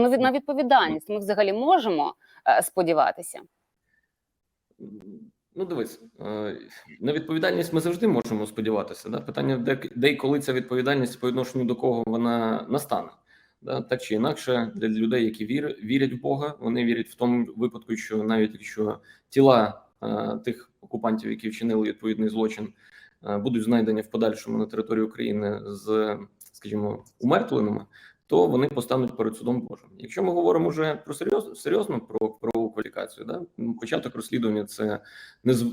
Ну від на відповідальність ми взагалі можемо е, сподіватися. Ну, дивись, е, на відповідальність ми завжди можемо сподіватися. Да? Питання, де, де і коли ця відповідальність по відношенню до кого вона настане. Да? Так чи інакше, для людей, які вір, вірять в Бога, вони вірять в тому випадку, що навіть якщо тіла е, тих окупантів, які вчинили відповідний злочин, е, будуть знайдені в подальшому на території України з, скажімо, умертвленими, то вони постануть перед судом Божим. Якщо ми говоримо вже про серйозно серйозно про правову кваліфікацію, да ну, початок розслідування це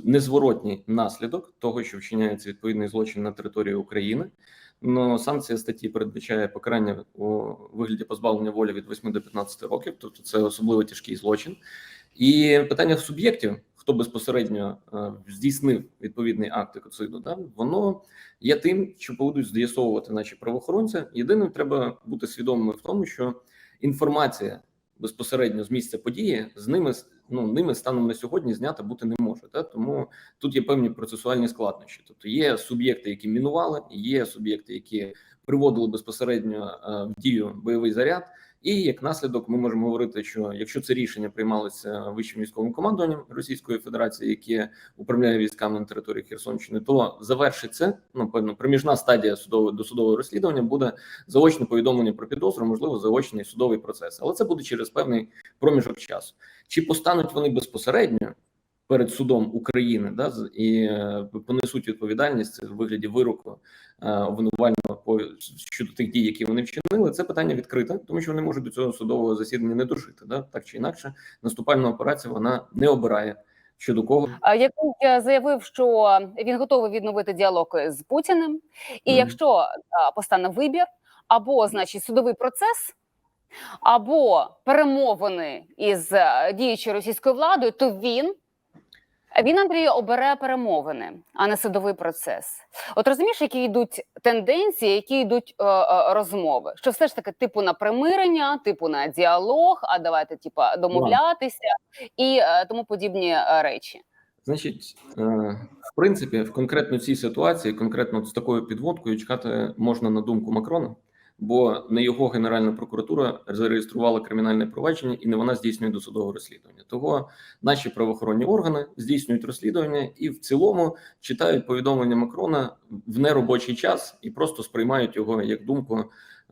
незворотній наслідок того, що вчиняється відповідний злочин на території України. Но санкція статті передбачає покарання у вигляді позбавлення волі від 8 до 15 років, тобто це особливо тяжкий злочин. І питання суб'єктів, хто безпосередньо е, здійснив відповідний акт екоциду, да, воно є тим, що будуть з'ясовувати наші правоохоронці. Єдине, треба бути свідомими в тому, що інформація безпосередньо з місця події з ними ну ними станом на сьогодні знята бути не може. Та тому тут є певні процесуальні складнощі. Тобто є суб'єкти, які мінували, є суб'єкти, які приводили безпосередньо е, в дію бойовий заряд. І як наслідок, ми можемо говорити, що якщо це рішення приймалося вищим військовим командуванням Російської Федерації, яке управляє військами на території Херсонщини, то завершиться напевно ну проміжна стадія судового досудового розслідування буде заочне повідомлення про підозру, можливо, заочний судовий процес, але це буде через певний проміжок часу. Чи постануть вони безпосередньо перед судом України, да і е, понесуть відповідальність в вигляді вироку е, обвинувального по щодо тих дій, які вони вчинили? Це питання відкрите, тому що вони можуть до цього судового засідання не дожити. Да, так чи інакше, наступальна операція вона не обирає щодо кого А який е, заявив, що він готовий відновити діалог з Путіним, і Мгм. якщо а, постане вибір, або значить судовий процес, або перемовини із діючою російською владою, то він. Він Андрій обере перемовини, а не судовий процес. От розумієш, які йдуть тенденції, які йдуть е, е, розмови, що все ж таки типу на примирення, типу на діалог, а давайте типа домовлятися і е, тому подібні е, речі. Значить, е, в принципі, в конкретно цій ситуації, конкретно з такою підводкою, чекати можна на думку Макрона, бо не його Генеральна прокуратура зареєструвала кримінальне провадження, і не вона здійснює досудове розслідування. Того наші правоохоронні органи здійснюють розслідування і в цілому читають повідомлення Макрона в неробочий час і просто сприймають його як думку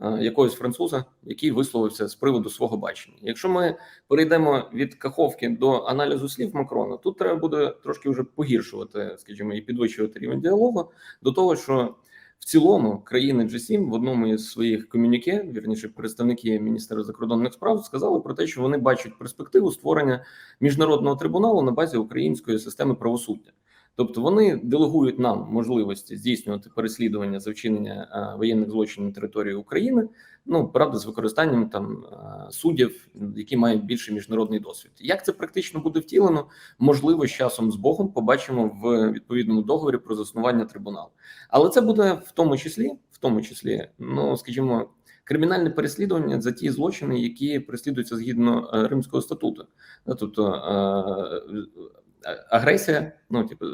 е, якогось француза, який висловився з приводу свого бачення. Якщо ми перейдемо від каховки до аналізу слів Макрона, тут треба буде трошки вже погіршувати, скажімо, і підвищувати рівень діалогу до того, що в цілому країни G7 в одному із своїх комюніке, вірніше, представники Міністерства закордонних справ сказали про те, що вони бачать перспективу створення міжнародного трибуналу на базі української системи правосуддя. Тобто вони делегують нам можливості здійснювати переслідування за вчинення воєнних злочинів на території України. Ну правда, з використанням там суддів, які мають більший міжнародний досвід. Як це практично буде втілено? Можливо, з часом з Богом побачимо в відповідному договорі про заснування трибуналу. Але це буде в тому числі, в тому числі, ну скажімо, кримінальне переслідування за ті злочини, які переслідуються згідно е, Римського статуту. Тобто е, агресія, ну типу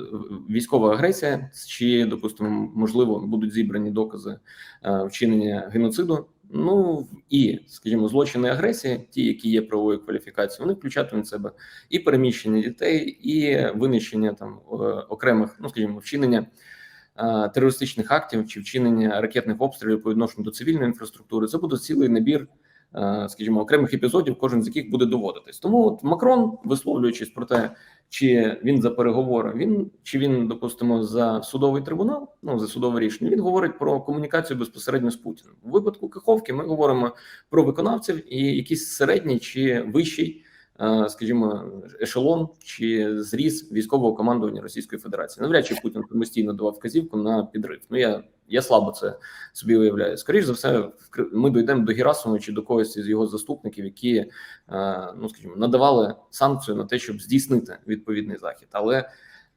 військова агресія, чи допустимо, можливо, будуть зібрані докази е, вчинення геноциду. Ну і скажімо, злочини агресії, ті, які є правовою кваліфікацією, вони включатимуть в себе і переміщення дітей, і винищення там е, окремих, ну скажімо, вчинення е, терористичних актів чи вчинення ракетних обстрілів по відношенню до цивільної інфраструктури. Це буде цілий набір, скажімо, окремих епізодів, кожен з яких буде доводитись. Тому от Макрон, висловлюючись про те, чи він за переговори, він чи він допустимо за судовий трибунал, ну за судове рішення. Він говорить про комунікацію безпосередньо з Путіним. У випадку Каховки ми говоримо про виконавців і якийсь середній чи вищий, е, скажімо, ешелон чи зріз військового командування Російської Федерації. Навряд чи Путін самостійно давав вказівку на підрив. Ну я. Я слабо це собі уявляю. Скоріше за все, ми дійдемо до Герасимова чи до когось із його заступників, які е, ну скажімо, надавали санкцію на те, щоб здійснити відповідний захід. Але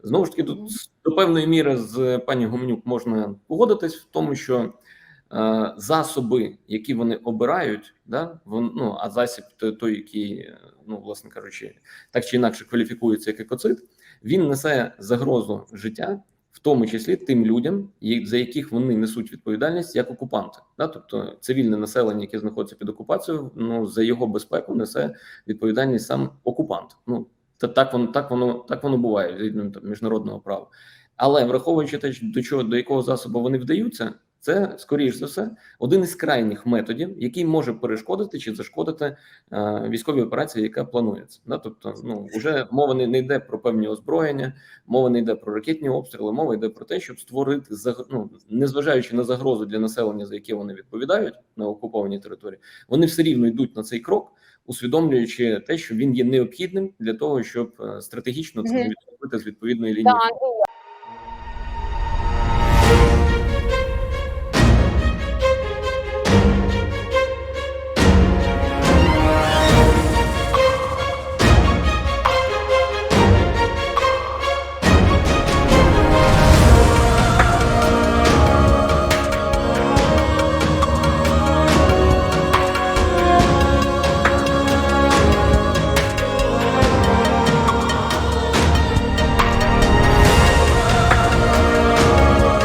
знову ж таки, тут до певної міри з пані Гуменюк можна погодитись в тому, що е, засоби, які вони обирають, да вон, ну а засіб той, який, ну власне кажучи, так чи інакше кваліфікується як екоцид, він несе загрозу життя в тому числі тим людям, за яких вони несуть відповідальність як окупанти. Да? Тобто цивільне населення, яке знаходиться під окупацією, ну за його безпеку несе відповідальність сам окупант. Ну та так воно так воно так воно буває згідно міжнародного права. Але враховуючи те, до чого до якого засобу вони вдаються, це скоріш за все один із крайніх методів, який може перешкодити чи зашкодити е, військовій операції, яка планується. Да? Тобто, ну вже мова не, не йде про певні озброєння, мова не йде про ракетні обстріли, мова йде про те, щоб створити ну, незважаючи на загрозу для населення, за яке вони відповідають на окупованій території, вони все рівно йдуть на цей крок, усвідомлюючи те, що він є необхідним для того, щоб е, стратегічно це відступити з відповідної лінії. Андрій,